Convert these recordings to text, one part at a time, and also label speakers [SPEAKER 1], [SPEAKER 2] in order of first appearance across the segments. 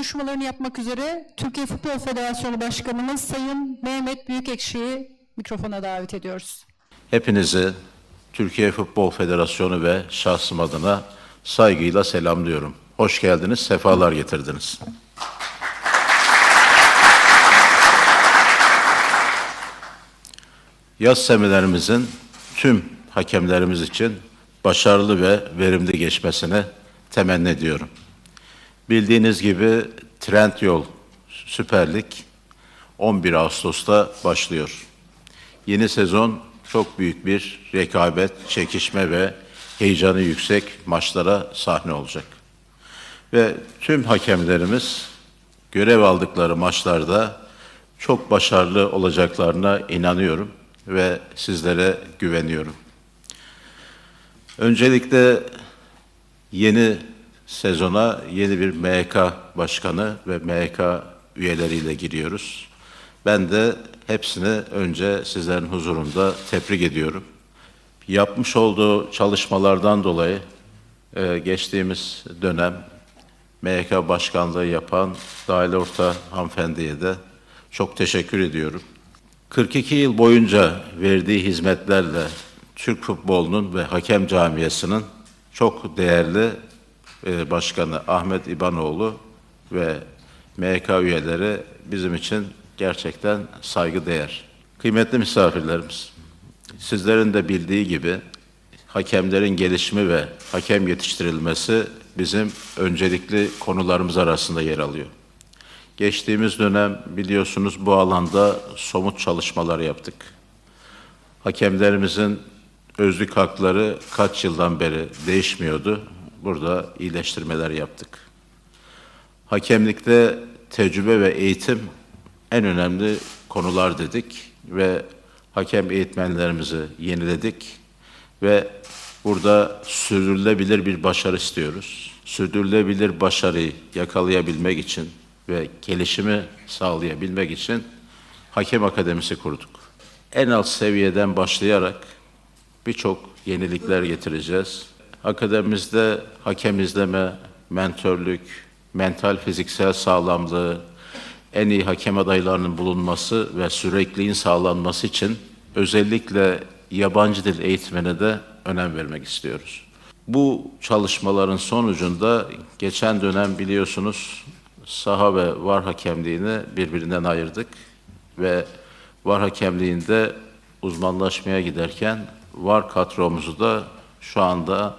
[SPEAKER 1] konuşmalarını yapmak üzere Türkiye Futbol Federasyonu Başkanımız Sayın Mehmet Büyükekşi'yi mikrofona davet ediyoruz.
[SPEAKER 2] Hepinizi Türkiye Futbol Federasyonu ve şahsım adına saygıyla selamlıyorum. Hoş geldiniz, sefalar getirdiniz. Yaz seminerimizin tüm hakemlerimiz için başarılı ve verimli geçmesini temenni ediyorum. Bildiğiniz gibi Trendyol Süper Lig 11 Ağustos'ta başlıyor. Yeni sezon çok büyük bir rekabet, çekişme ve heyecanı yüksek maçlara sahne olacak. Ve tüm hakemlerimiz görev aldıkları maçlarda çok başarılı olacaklarına inanıyorum ve sizlere güveniyorum. Öncelikle yeni sezona yeni bir MHK başkanı ve MHK üyeleriyle giriyoruz. Ben de hepsini önce sizlerin huzurunda tebrik ediyorum. Yapmış olduğu çalışmalardan dolayı e, geçtiğimiz dönem MHK başkanlığı yapan Dahil Orta hanımefendiye de çok teşekkür ediyorum. 42 yıl boyunca verdiği hizmetlerle Türk futbolunun ve hakem camiasının çok değerli başkanı Ahmet İbanoğlu ve MHK üyeleri bizim için gerçekten saygıdeğer. Kıymetli misafirlerimiz, sizlerin de bildiği gibi hakemlerin gelişimi ve hakem yetiştirilmesi bizim öncelikli konularımız arasında yer alıyor. Geçtiğimiz dönem biliyorsunuz bu alanda somut çalışmalar yaptık. Hakemlerimizin özlük hakları kaç yıldan beri değişmiyordu. Burada iyileştirmeler yaptık. Hakemlikte tecrübe ve eğitim en önemli konular dedik ve hakem eğitmenlerimizi yeniledik ve burada sürdürülebilir bir başarı istiyoruz. Sürdürülebilir başarıyı yakalayabilmek için ve gelişimi sağlayabilmek için hakem akademisi kurduk. En alt seviyeden başlayarak birçok yenilikler getireceğiz. Akademimizde hakem izleme, mentörlük, mental fiziksel sağlamlığı, en iyi hakem adaylarının bulunması ve sürekliliğin sağlanması için özellikle yabancı dil eğitimine de önem vermek istiyoruz. Bu çalışmaların sonucunda geçen dönem biliyorsunuz saha ve var hakemliğini birbirinden ayırdık ve var hakemliğinde uzmanlaşmaya giderken var kadromuzu da şu anda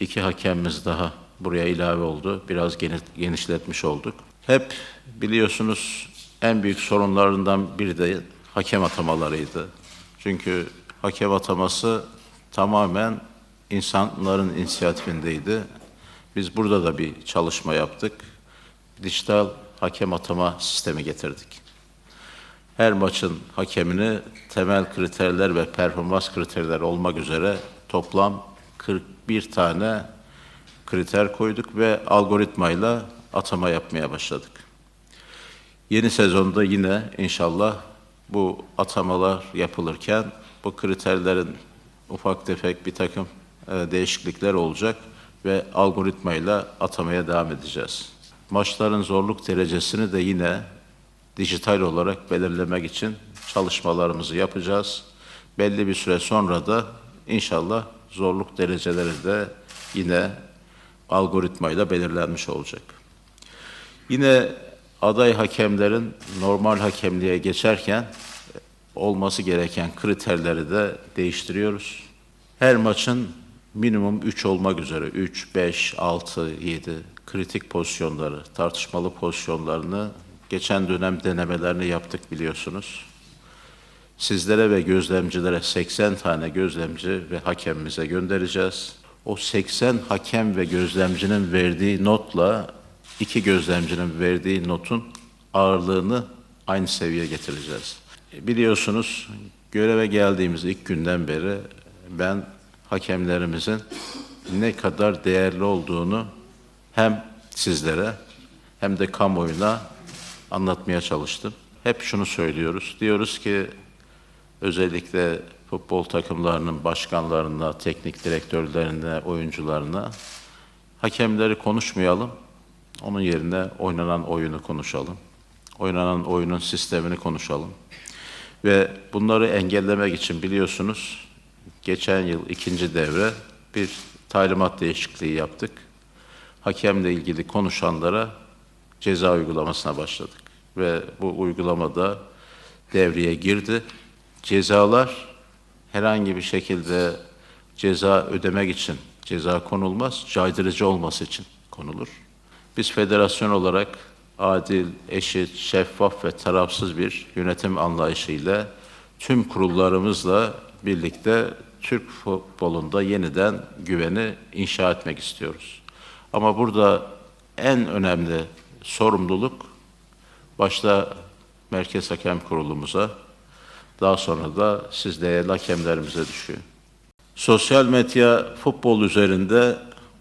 [SPEAKER 2] iki hakemimiz daha buraya ilave oldu. Biraz geni- genişletmiş olduk. Hep biliyorsunuz en büyük sorunlarından biri de hakem atamalarıydı. Çünkü hakem ataması tamamen insanların inisiyatifindeydi. Biz burada da bir çalışma yaptık. Dijital hakem atama sistemi getirdik. Her maçın hakemini temel kriterler ve performans kriterler olmak üzere toplam 41 tane kriter koyduk ve algoritmayla atama yapmaya başladık. Yeni sezonda yine inşallah bu atamalar yapılırken bu kriterlerin ufak tefek bir takım e, değişiklikler olacak ve algoritmayla atamaya devam edeceğiz. Maçların zorluk derecesini de yine dijital olarak belirlemek için çalışmalarımızı yapacağız. Belli bir süre sonra da inşallah zorluk dereceleri de yine algoritmayla belirlenmiş olacak. Yine aday hakemlerin normal hakemliğe geçerken olması gereken kriterleri de değiştiriyoruz. Her maçın minimum 3 olmak üzere 3, 5, 6, 7 kritik pozisyonları, tartışmalı pozisyonlarını geçen dönem denemelerini yaptık biliyorsunuz. Sizlere ve gözlemcilere 80 tane gözlemci ve hakemimize göndereceğiz. O 80 hakem ve gözlemcinin verdiği notla iki gözlemcinin verdiği notun ağırlığını aynı seviyeye getireceğiz. E, Biliyorsunuz göreve geldiğimiz ilk günden beri ben hakemlerimizin ne kadar değerli olduğunu hem sizlere hem de kamuoyuna anlatmaya çalıştım. Hep şunu söylüyoruz. Diyoruz ki özellikle futbol takımlarının başkanlarına, teknik direktörlerine, oyuncularına hakemleri konuşmayalım. Onun yerine oynanan oyunu konuşalım. Oynanan oyunun sistemini konuşalım. Ve bunları engellemek için biliyorsunuz geçen yıl ikinci devre bir talimat değişikliği yaptık. Hakemle ilgili konuşanlara ceza uygulamasına başladık. Ve bu uygulamada devreye girdi. Cezalar herhangi bir şekilde ceza ödemek için ceza konulmaz, caydırıcı olması için konulur. Biz federasyon olarak adil, eşit, şeffaf ve tarafsız bir yönetim anlayışıyla tüm kurullarımızla birlikte Türk futbolunda yeniden güveni inşa etmek istiyoruz. Ama burada en önemli sorumluluk başta Merkez Hakem Kurulumuza, daha sonra da siz değerli hakemlerimize düşüyor. Sosyal medya futbol üzerinde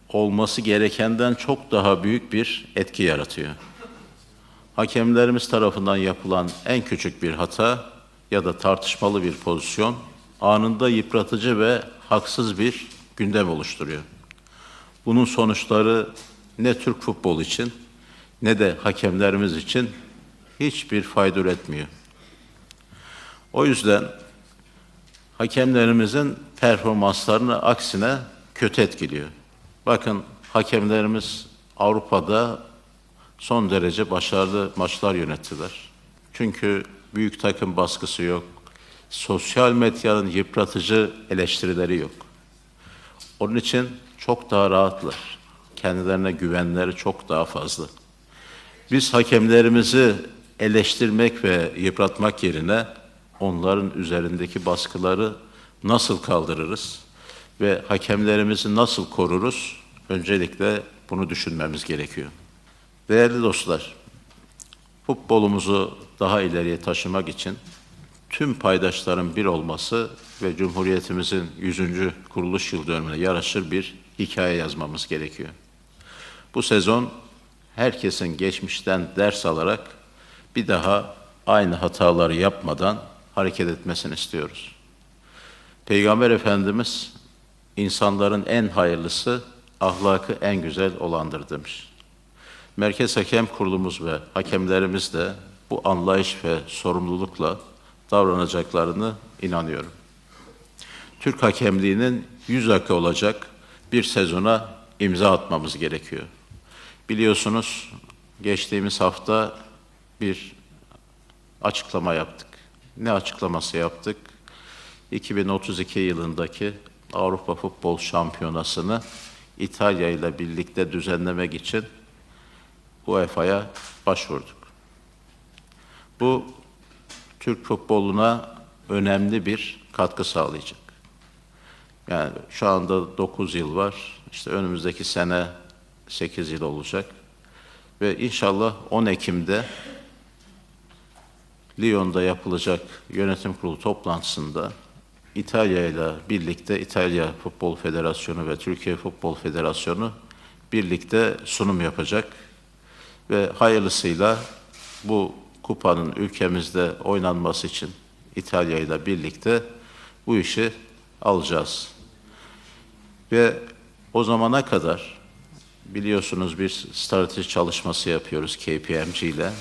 [SPEAKER 2] olması gerekenden çok daha büyük bir etki yaratıyor. Hakemlerimiz tarafından yapılan en küçük bir hata ya da tartışmalı bir pozisyon anında yıpratıcı ve haksız bir gündem oluşturuyor. Bunun sonuçları ne Türk futbolu için ne de hakemlerimiz için hiçbir fayda üretmiyor. O yüzden hakemlerimizin performanslarını aksine kötü etkiliyor. Bakın hakemlerimiz Avrupa'da son derece başarılı maçlar yönettiler. Çünkü büyük takım baskısı yok. Sosyal medyanın yıpratıcı eleştirileri yok. Onun için çok daha rahatlar. Kendilerine güvenleri çok daha fazla. Biz hakemlerimizi eleştirmek ve yıpratmak yerine onların üzerindeki baskıları nasıl kaldırırız ve hakemlerimizi nasıl koruruz? Öncelikle bunu düşünmemiz gerekiyor. Değerli dostlar, futbolumuzu daha ileriye taşımak için tüm paydaşların bir olması ve Cumhuriyetimizin 100. kuruluş yıl dönümüne yaraşır bir hikaye yazmamız gerekiyor. Bu sezon herkesin geçmişten ders alarak bir daha aynı hataları yapmadan hareket etmesini istiyoruz. Peygamber Efendimiz insanların en hayırlısı ahlakı en güzel olandır demiş. Merkez Hakem Kurulumuz ve hakemlerimiz de bu anlayış ve sorumlulukla davranacaklarını inanıyorum. Türk hakemliğinin yüz akı olacak bir sezona imza atmamız gerekiyor. Biliyorsunuz geçtiğimiz hafta bir açıklama yaptık. Ne açıklaması yaptık? 2032 yılındaki Avrupa Futbol Şampiyonası'nı İtalya ile birlikte düzenlemek için UEFA'ya başvurduk. Bu Türk futboluna önemli bir katkı sağlayacak. Yani şu anda 9 yıl var. İşte önümüzdeki sene 8 yıl olacak. Ve inşallah 10 Ekim'de Lyon'da yapılacak yönetim kurulu toplantısında İtalya ile birlikte İtalya Futbol Federasyonu ve Türkiye Futbol Federasyonu birlikte sunum yapacak ve hayırlısıyla bu kupanın ülkemizde oynanması için İtalya ile birlikte bu işi alacağız. Ve o zamana kadar biliyorsunuz bir strateji çalışması yapıyoruz KPMG ile.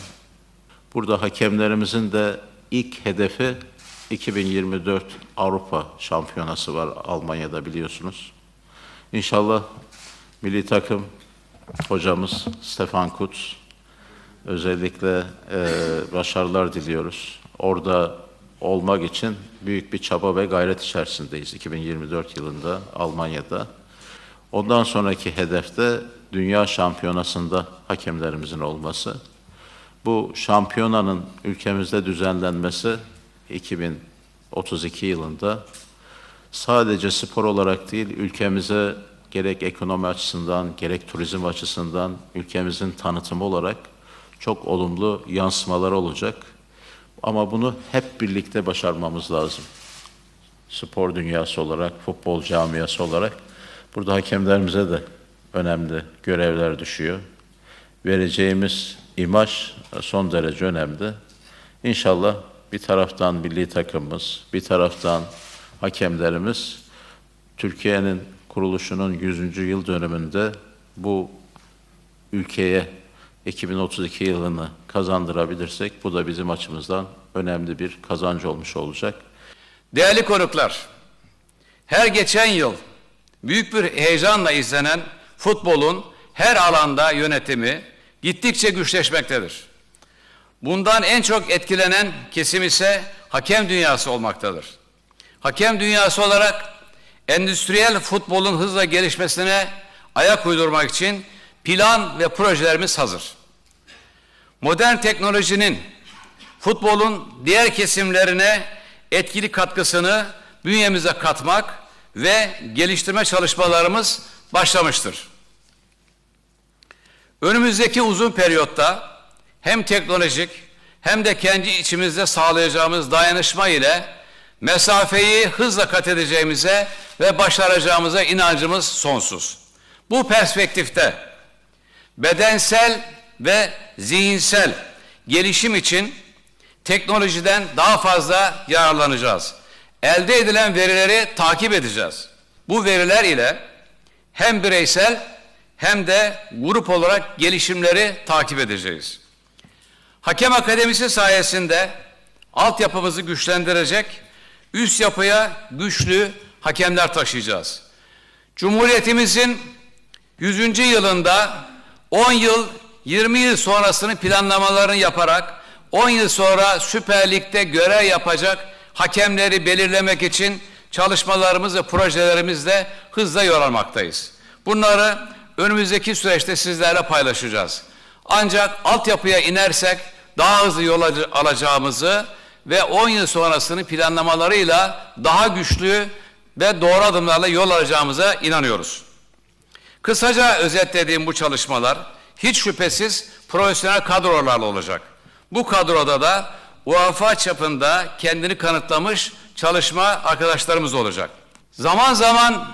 [SPEAKER 2] Burada hakemlerimizin de ilk hedefi 2024 Avrupa Şampiyonası var Almanya'da biliyorsunuz. İnşallah milli takım hocamız Stefan Kutz özellikle e, başarılar diliyoruz. Orada olmak için büyük bir çaba ve gayret içerisindeyiz 2024 yılında Almanya'da. Ondan sonraki hedefte Dünya Şampiyonası'nda hakemlerimizin olması. Bu şampiyonanın ülkemizde düzenlenmesi 2032 yılında sadece spor olarak değil ülkemize gerek ekonomi açısından gerek turizm açısından ülkemizin tanıtımı olarak çok olumlu yansımalar olacak. Ama bunu hep birlikte başarmamız lazım. Spor dünyası olarak, futbol camiası olarak burada hakemlerimize de önemli görevler düşüyor. Vereceğimiz imaj son derece önemli. İnşallah bir taraftan milli takımımız, bir taraftan hakemlerimiz Türkiye'nin kuruluşunun 100. yıl dönümünde bu ülkeye 2032 yılını kazandırabilirsek bu da bizim açımızdan önemli bir kazancı olmuş olacak.
[SPEAKER 3] Değerli konuklar, her geçen yıl büyük bir heyecanla izlenen futbolun her alanda yönetimi gittikçe güçleşmektedir. Bundan en çok etkilenen kesim ise hakem dünyası olmaktadır. Hakem dünyası olarak endüstriyel futbolun hızla gelişmesine ayak uydurmak için plan ve projelerimiz hazır. Modern teknolojinin futbolun diğer kesimlerine etkili katkısını bünyemize katmak ve geliştirme çalışmalarımız başlamıştır. Önümüzdeki uzun periyotta hem teknolojik hem de kendi içimizde sağlayacağımız dayanışma ile mesafeyi hızla kat edeceğimize ve başaracağımıza inancımız sonsuz. Bu perspektifte bedensel ve zihinsel gelişim için teknolojiden daha fazla yararlanacağız. Elde edilen verileri takip edeceğiz. Bu veriler ile hem bireysel hem de grup olarak gelişimleri takip edeceğiz. Hakem Akademisi sayesinde altyapımızı güçlendirecek, üst yapıya güçlü hakemler taşıyacağız. Cumhuriyetimizin 100. yılında 10 yıl, 20 yıl sonrasını planlamalarını yaparak 10 yıl sonra Süper Lig'de görev yapacak hakemleri belirlemek için çalışmalarımız ve projelerimizle hızla yol almaktayız. Bunları önümüzdeki süreçte sizlerle paylaşacağız. Ancak altyapıya inersek daha hızlı yol al- alacağımızı ve 10 yıl sonrasını planlamalarıyla daha güçlü ve doğru adımlarla yol alacağımıza inanıyoruz. Kısaca özetlediğim bu çalışmalar hiç şüphesiz profesyonel kadrolarla olacak. Bu kadroda da UEFA çapında kendini kanıtlamış çalışma arkadaşlarımız olacak. Zaman zaman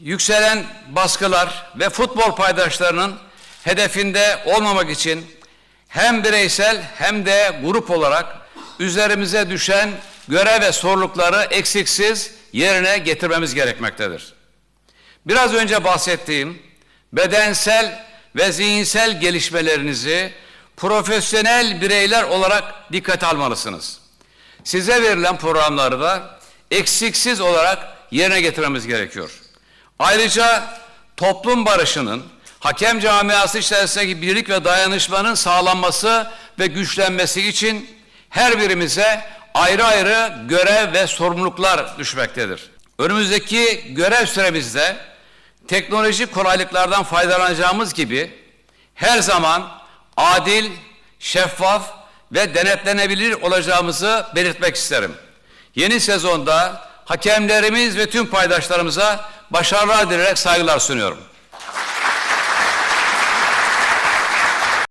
[SPEAKER 3] yükselen baskılar ve futbol paydaşlarının hedefinde olmamak için hem bireysel hem de grup olarak üzerimize düşen görev ve sorumlulukları eksiksiz yerine getirmemiz gerekmektedir. Biraz önce bahsettiğim bedensel ve zihinsel gelişmelerinizi profesyonel bireyler olarak dikkate almalısınız. Size verilen programları da eksiksiz olarak yerine getirmemiz gerekiyor. Ayrıca toplum barışının, hakem camiası içerisindeki birlik ve dayanışmanın sağlanması ve güçlenmesi için her birimize ayrı ayrı görev ve sorumluluklar düşmektedir. Önümüzdeki görev süremizde teknolojik kolaylıklardan faydalanacağımız gibi her zaman adil, şeffaf ve denetlenebilir olacağımızı belirtmek isterim. Yeni sezonda hakemlerimiz ve tüm paydaşlarımıza başarılar dileyerek saygılar sunuyorum.